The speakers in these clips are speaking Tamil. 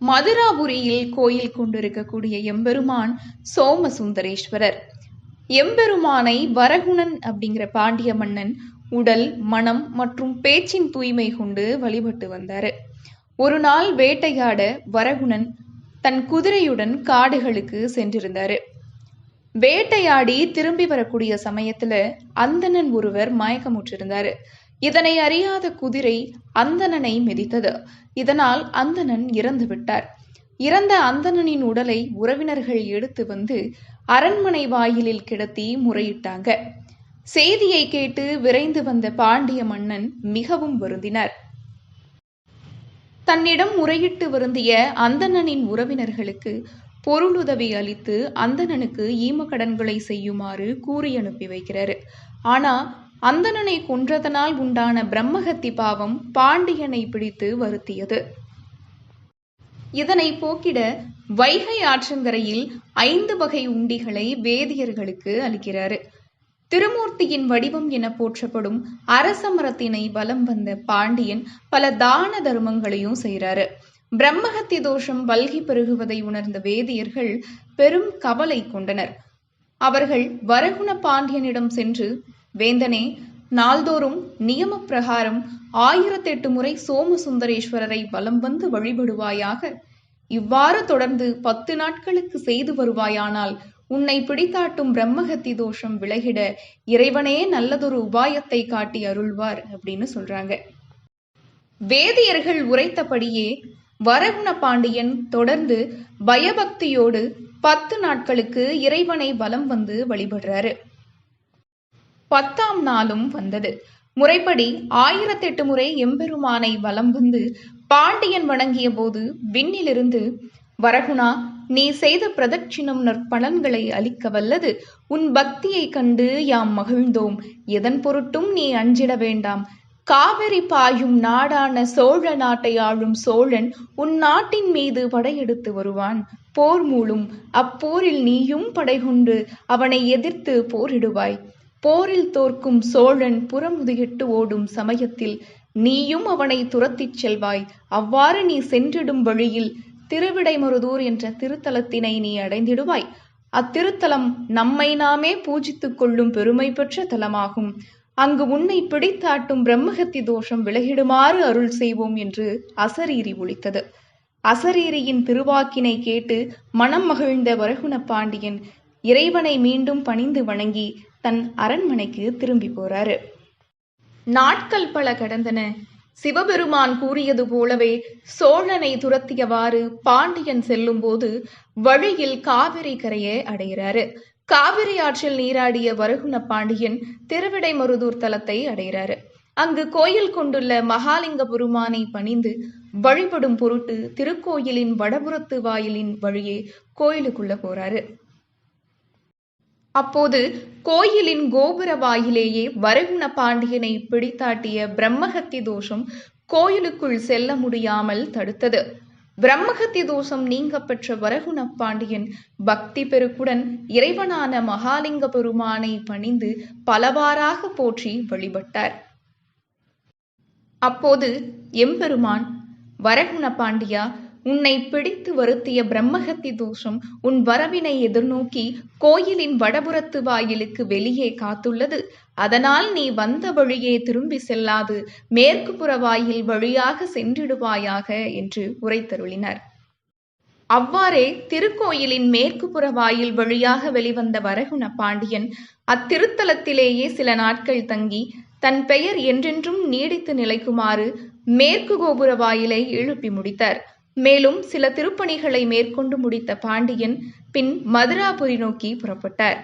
மதுராபுரியில் கோயில் கொண்டிருக்கக்கூடிய எம்பெருமான் சோமசுந்தரேஸ்வரர். எம்பெருமானை வரகுணன் அப்படிங்கிற பாண்டிய மன்னன் உடல் மனம் மற்றும் பேச்சின் தூய்மை கொண்டு வழிபட்டு வந்தாரு. ஒரு நாள் வேட்டையாட வரகுணன் தன் குதிரையுடன் காடுகளுக்கு சென்றிருந்தாரு. வேட்டையாடி திரும்பி வரக்கூடிய சமயத்துல அந்தணன் ஒருவர் மயக்கமுற்றிருந்தாரு. இதனை அறியாத குதிரை அந்தணனை மிதித்தது. இதனால் அந்தணன் இறந்து விட்டார் இறந்த அந்தணனின் உடலை உறவினர்கள் எடுத்து வந்து அரண்மனை வாயிலில் கிடத்தி முறையிட்டாங்க. செய்தியை கேட்டு விரைந்து வந்த பாண்டிய மன்னன் மிகவும் வருந்தினார். தன்னிடம் முறையிட்டு வருந்திய அந்தணனின் உறவினர்களுக்கு பொருளுதவி அளித்து அந்தணனுக்கு ஈமக்கடன்களை செய்யுமாறு கூறி அனுப்பி வைக்கிறாரு. ஆனா அந்தணனை கொன்றதனால் உண்டான பிரம்மஹத்தி பாவம் பாண்டியனை பிடித்து வருத்தியது. இதனை போக்கிட வைகை ஆற்றங்கரையில் ஐந்து வகை உண்டிகளை வேதியர்களுக்கு அளிக்கிறாரு. திருமூர்த்தியின் வடிவம் என போற்றப்படும் அரச மரத்தினை வலம் வந்த பாண்டியன் பல தான தர்மங்களையும் செய்கிறாரு. பிரம்மஹத்தி தோஷம் வல்கி பெருகுவதை உணர்ந்த வேதியர்கள் பெரும் கவலை கொண்டனர். அவர்கள் வரகுண பாண்டியனிடம் சென்று வேந்தனே நாள்தோறும் நியம பிரகாரம் ஆயிரத்தெட்டு முறை சோமசுந்தரேஸ்வரரை வலம் வந்து வழிபடுவாயாக. இவ்வாறு தொடர்ந்து பத்து நாட்களுக்கு செய்து வருவாயானால் உன்னை பிடித்தாட்டும் பிரம்மஹத்தி தோஷம் விலகிட இறைவனே நல்லதொரு உபாயத்தை காட்டி அருள்வார் அப்படின்னு சொல்றாங்க. வேதியர்கள் உரைத்தபடியே வரகுண பாண்டியன் தொடர்ந்து பயபக்தியோடு பத்து நாட்களுக்கு இறைவனை வலம் வந்து வழிபடுறாரு. பத்தாம் நாளும் வந்தது. முறைப்படி ஆயிரத்தெட்டு முறை எம்பெருமானை வலம் வந்து பாண்டியன் வணங்கிய போது விண்ணிலிருந்து வரகுணா நீ செய்த பிரதட்சிணம் நற்பலன்களை அளிக்க வல்லது. உன் பக்தியை கண்டு யாம் மகிழ்ந்தோம். எதன் பொருட்டும் நீ அஞ்சிட வேண்டாம். காவிரி பாயும் நாடான சோழ நாட்டை ஆளும் சோழன் உன் நாட்டின் மீது படையெடுத்து வருவான். போர் மூலும் அப்போரில் நீயும் படைகொண்டு அவனை எதிர்த்து போரிடுவாய். போரில் தோற்கும் சோழன் புறமுதுகிட்டு ஓடும் சமயத்தில் நீயும் அவனை துரத்திச் செல்வாய். அவ்வாறு நீ சென்றிடும் வழியில் திருவிடைமருதூர் என்ற திருத்தலத்தினை நீ அடைந்திடுவாய். அத்திருத்தலம் நம்மை நாமே பூஜித்துக் கொள்ளும் பெருமை பெற்ற தலமாகும். அங்கு உன்னை பிடித்தாட்டும் பிரம்மஹத்தி தோஷம் விலகிடுமாறு அருள் செய்வோம் என்று அசரீரி ஒழித்தது அசரீரியின் திருவாக்கினை கேட்டு மனம் மகிழ்ந்த வரகுண பாண்டியன் இறைவனை மீண்டும் பணிந்து வணங்கி தன் அரண்மனைக்கு திரும்பி போறாரு. நாட்கள் பல கடந்தன. சிவபெருமான் கூறியது போலவே சோழனை துரத்தியவாறு பாண்டியன் செல்லும்போது வழியில் காவிரி கரையை அடைகிறாரு. காவிரி ஆற்றில் நீராடிய வருகுண பாண்டியன் திருவிடைமருதூர் தலத்தை அடைகிறாரு. அங்கு கோயில் கொண்டுள்ள மகாலிங்க பெருமானை பணிந்து வழிபடும் பொருட்டு திருக்கோயிலின் வடபுறத்து வாயிலின் வழியே கோயிலுக்குள்ள போறாரு. அப்போது கோயிலின் கோபுர வாயிலேயே வரகுண பாண்டியனை பிடித்தாட்டிய பிரம்மஹத்தி தோஷம் கோயிலுக்குள் செல்ல முடியாமல் தடுத்தது. பிரம்மஹத்தி தோஷம் நீங்க பெற்ற வரகுண பாண்டியன் பக்தி பெருக்குடன் இறைவனான மகாலிங்க பெருமானை பணிந்து பலவாறாக போற்றி வழிபட்டார். அப்போது எம்பெருமான் வரகுண பாண்டியா உன்னை பிடித்து வருத்திய பிரம்மஹத்தி தோஷம் உன் வரவினை எதிர்நோக்கி கோயிலின் வடபுறத்து வாயிலுக்கு வெளியே காத்துள்ளது. அதனால் நீ வந்த வழியே திரும்பி செல்லாது. மேற்கு புற வாயில் வழியாக சென்றிடுவாயாக என்று உரைத்தருளினர். அவ்வாறே திருக்கோயிலின் மேற்கு புற வாயில் வழியாக வெளிவந்த வரகுண பாண்டியன் அத்திருத்தலத்திலேயே சில நாட்கள் தங்கி தன் பெயர் என்றென்றும் நீடித்து நிலைக்குமாறு மேற்கு கோபுர வாயிலை எழுப்பி முடித்தார். மேலும் சில திருப்பணிகளை மேற்கொண்டு முடித்த பாண்டியன் பின் மதுராபுரி நோக்கி புறப்பட்டார்.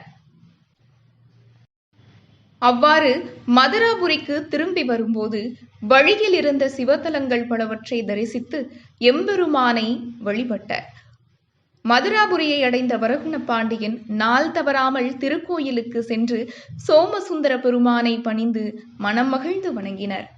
அவ்வாறு மதுராபுரிக்கு திரும்பி வரும்போது வழியில் இருந்த சிவத்தலங்கள் பலவற்றை தரிசித்து எம்பெருமானை வழிபட்டார். மதுராபுரியை அடைந்த வரகுண பாண்டியன் நாள் தவறாமல் திருக்கோயிலுக்கு சென்று சோமசுந்தர பெருமானை பணிந்து மனம் மகிழ்ந்து வணங்கினர்.